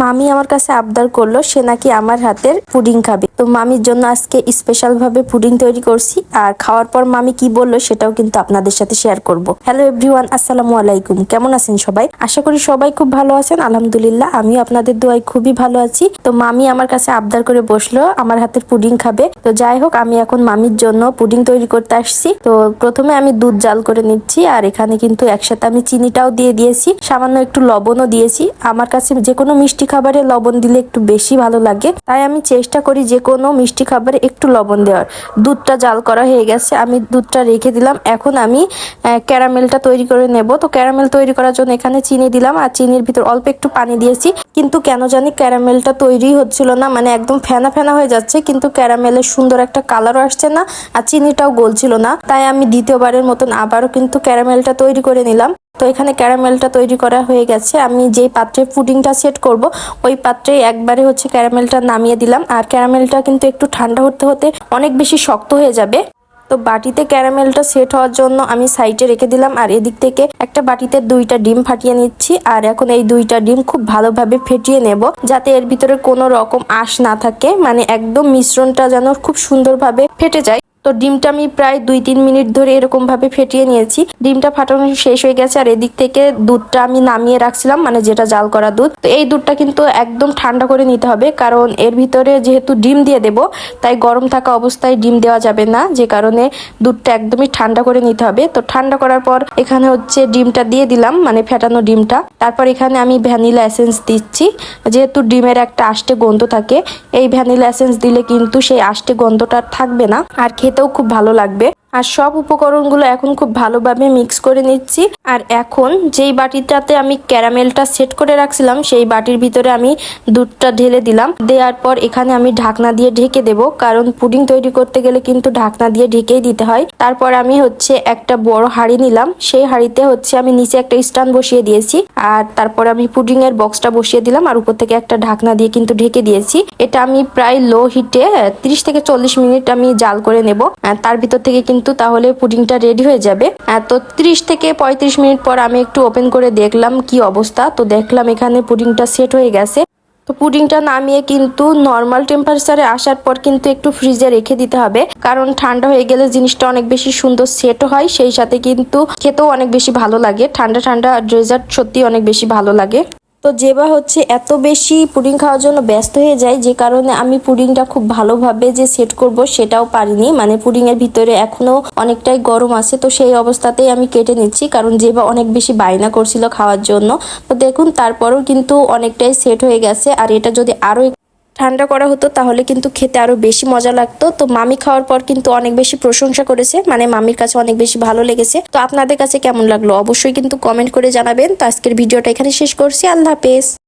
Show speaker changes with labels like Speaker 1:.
Speaker 1: মামি আমার কাছে আবদার করল, সে নাকি আমার হাতের পুডিং খাবে। তো মামির জন্য আজকে স্পেশাল ভাবে পুডিং তৈরি করছি, আর খাওয়ার পর মামি কি বলল সেটাও কিন্তু আপনাদের সাথে শেয়ার করব। হ্যালো এভরিওয়ান আসসালামু আলাইকুম। কেমন আছেন সবাই? আশা করি সবাই খুব ভালো আছেন, আলহামদুলিল্লাহ, আমিও আপনাদের দোয়ায় খুবই ভালো আছি। তো মামি আমার কাছে আবদার করে বসল, আমার হাতের পুডিং খাবে। তো যাই হোক, আমি এখন মামির জন্য পুডিং তৈরি করতে আসছি। তো প্রথমে আমি দুধ জাল করে নিচ্ছি, আর এখানে কিন্তু একসাথে আমি চিনিটাও দিয়ে দিয়েছি, সামান্য একটু লবণও দিয়েছি। আমার কাছে যে কোনো মিষ্টি খাবারে লবণ দিলে একটু বেশি ভালো লাগে। তাই আমি চেষ্টা করি যে কোনো মিষ্টি খাবারে একটু লবণ দেওয়ার। দুধটা জাল করা হয়ে গেছে, আমি দুধটা রেখে দিলাম। এখন আমি ক্যারামেলটা তৈরি করে নেব। তো ক্যারামেল তৈরি করার জন্য এখানে চিনি দিলাম আর চিনির ভিতর অল্প একটু পানি দিয়েছি। কিন্তু কেন জানি ক্যারামেলটা তৈরি হচ্ছিল না মানে একদম ফেনা ফেনা হয়ে যাচ্ছে, কিন্তু ক্যারামেলের সুন্দর একটা কালারও আসছে না আর চিনিটাও গলছিল না। তাই আমি দ্বিতীয়বারের মতন আবারও কিন্তু ক্যারামেলটা তৈরি করে নিলাম। তো এখানে ক্যারামেলটা তৈরি করা হয়ে গেছে। আমি যেই পাত্রে পুডিংটা সেট করব, ওই পাত্রে একবারে হচ্ছে ক্যারামেলটা নামিয়ে দিলাম। আর ক্যারামেলটা কিন্তু একটু ঠান্ডা হতে হতে অনেক বেশি শক্ত হয়ে যাবে। তো বাটিতে ক্যারামেলটা সেট হওয়ার জন্য আমি সাইডে রেখে দিলাম। আর এদিক থেকে একটা বাটিতে দুইটা ডিম ফাটিয়ে নিচ্ছি। আর এখন এই দুইটা ডিম খুব ভালোভাবে ফেটিয়ে নেব, যাতে এর ভিতরে কোনো রকম আঁশ না থাকে। মানে একদম মিশ্রণটা যেন খুব সুন্দরভাবে ফেটে যায়। তো ডিমটা আমি প্রায় দুই, তিন মিনিট ধরে এরকম ভাবে ফেটিয়ে নিয়েছি। ডিমটা ফাটানো শেষ হয়ে গেছে আর এদিক থেকে দুধটা আমি নামিয়ে রাখছিলাম মানে যেটা জাল করা দুধ। তো এই দুধটা কিন্তু একদম ঠান্ডা করে নিতে হবে, কারণ এর ভিতরে যেহেতু ডিম দিয়ে দেব, তাই গরম থাকা অবস্থায় ডিম দেওয়া যাবে না, যে কারণে দুধটা একদমই ঠান্ডা করে নিতে হবে। তো ঠান্ডা করার পর এখানে হচ্ছে ডিমটা দিয়ে দিলাম মানে ফেটানো ডিমটা। তারপর এখানে আমি ভ্যানিলা এসেন্স দিচ্ছি, যেহেতু ডিমের একটা আষ্টে গন্ধ থাকে, এই ভ্যানিলা এসেন্স দিলে কিন্তু সেই আষ্টে গন্ধটা থাকবে না। আর খেতেও খুব ভালো লাগবে। আর সব উপকরণগুলো এখন খুব ভালোভাবে মিক্স করে নিচ্ছি। আর এখন যেই বাটিটাতে আমি ক্যারামেলটা সেট করে রাখছিলাম, সেই বাটির ভিতরে আমি দুধটা ঢেলে দিলাম। দেওয়ার পর এখানে আমি ঢাকনা দিয়ে ঢেকে দেব, কারণ পুডিং তৈরি করতে গেলে কিন্তু ঢাকনা দিয়ে ঢেকেই দিতে হয়। তারপর আমি হচ্ছে একটা বড় হাঁড়ি নিলাম। সেই হাঁড়িতে হচ্ছে আমি নিচে একটা স্ট্যান্ড বসিয়ে দিয়েছি। আর তারপর আমি পুডিং এর বক্সটা বসিয়ে দিলাম, আর উপর থেকে একটা ঢাকনা দিয়ে কিন্তু ঢেকে দিয়েছি। এটা আমি প্রায় লো হিটে তিরিশ থেকে চল্লিশ মিনিট আমি জাল করে নেব। তার ভিতর থেকে কিন্তু তাহলে পুডিংটা রেডি হয়ে যাবে। তো ত্রিশ থেকে পঁয়ত্রিশ মিনিট পর আমি একটু ওপেন করে দেখলাম কি অবস্থা। তো দেখলাম এখানে পুডিংটা সেট হয়ে গেছে। তো পুডিংটা নামিয়ে কিন্তু নর্মাল টেম্পারেচারে আসার পর কিন্তু একটু ফ্রিজে রেখে দিতে হবে। কারণ ঠান্ডা হয়ে গেলে জিনিসটা অনেক বেশি সুন্দর সেট হয়, সেই সাথে কিন্তু খেতেও অনেক বেশি ভালো লাগে। ঠান্ডা ঠান্ডা ডেজার্ট সত্যি অনেক বেশি ভালো লাগে। তো জেবা হচ্ছে এত বেশি পুডিং খাওয়ার জন্য ব্যস্ত হয়ে যায়, যে কারণে আমি পুডিংটা খুব ভালোভাবে যে সেট করব সেটাও পারিনি। মানে পুডিংয়ের ভিতরে এখনও অনেকটাই গরম আছে, তো সেই অবস্থাতেই আমি কেটে নিচ্ছি, কারণ জেবা অনেক বেশি বায়না করছিল খাওয়ার জন্য। তো দেখুন, তারপরও কিন্তু অনেকটাই সেট হয়ে গেছে, আর এটা যদি আরও ঠান্ডা করা হতো, তাহলে কিন্তু খেতে আরও বেশি মজা লাগতো। তো মামি খাওয়ার পর কিন্তু অনেক বেশি প্রশংসা করেছে মানে মামির কাছে অনেক বেশি ভালো লেগেছে। তো আপনাদের কাছে কেমন লাগল? অবশ্যই কিন্তু কমেন্ট করে জানাবেন। তো আজকের ভিডিওটা এখানে শেষ করছি। আল্লাহ হাফেজ।